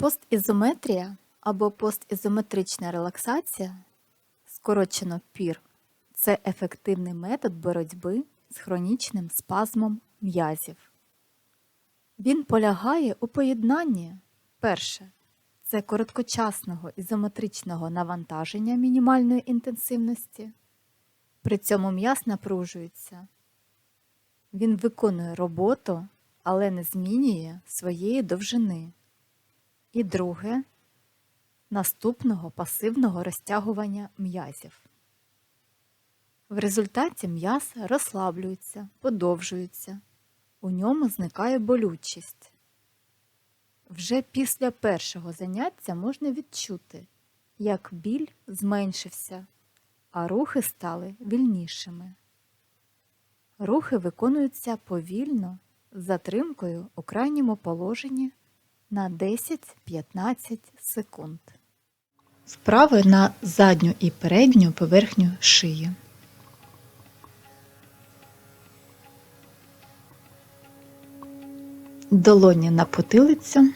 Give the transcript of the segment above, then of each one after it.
Постізометрія або постізометрична релаксація, скорочено ПІР, це ефективний метод боротьби з хронічним спазмом м'язів. Він полягає у поєднанні перше це короткочасного ізометричного навантаження мінімальної інтенсивності. При цьому м'яз напружується. Він виконує роботу, але не змінює своєї довжини. І друге наступного пасивного розтягування м'язів. В результаті м'яз розслаблюється, подовжується, у ньому зникає болючість. Вже після першого заняття можна відчути, як біль зменшився, а рухи стали вільнішими. Рухи виконуються повільно з затримкою у крайньому положенні на 10-15 секунд. Вправи на задню і передню поверхню шиї. Долоні на потилицю.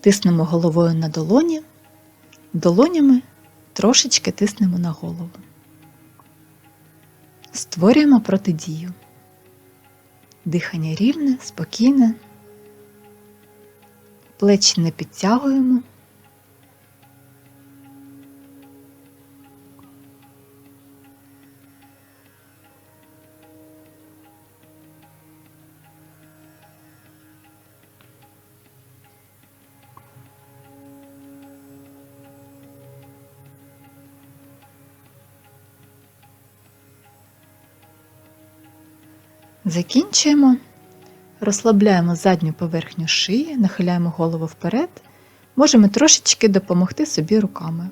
Тиснемо головою на долоні, долонями трошечки тиснемо на голову. Створюємо протидію. Дихання рівне, спокійне. Плечі не підтягуємо. Закінчуємо. Розслабляємо задню поверхню шиї, нахиляємо голову вперед. Можемо трошечки допомогти собі руками.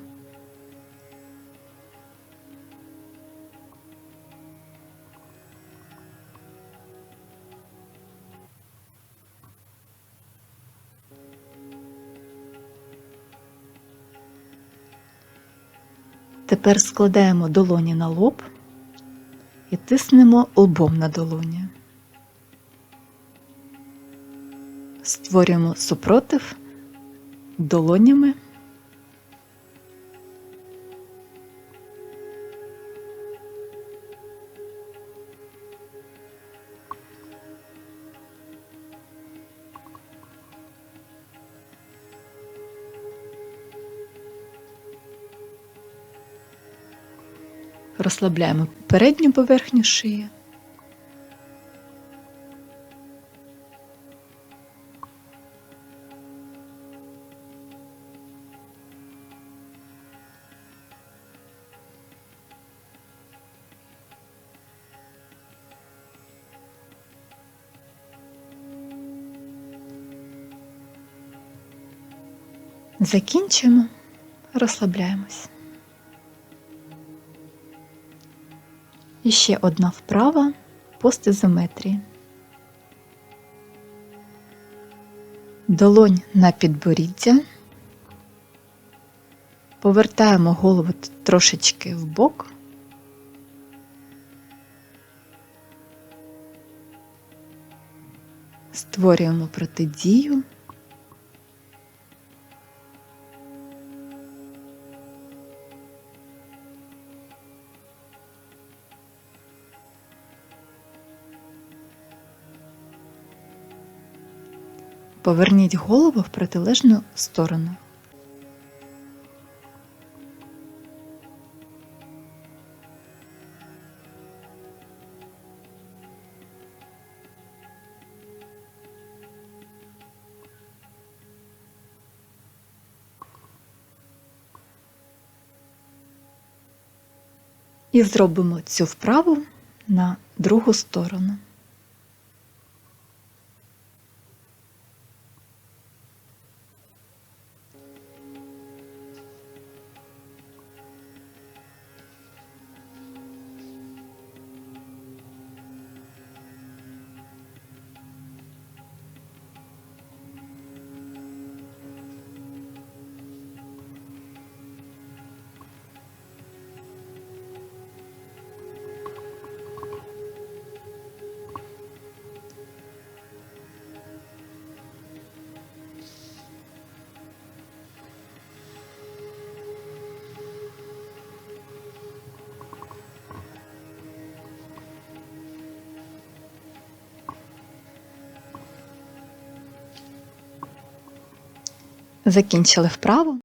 Тепер складаємо долоні на лоб і тиснемо лбом на долоні. Створюємо супротив долонями. Розслабляємо передню поверхню шиї. Закінчуємо, розслабляємось. І ще одна вправа постизометрії. Долонь на підборіддя. Повертаємо голову трошечки в бок. Створюємо протидію. Поверніть голову в протилежну сторону. І зробимо цю вправу на другу сторону. Закінчили вправу.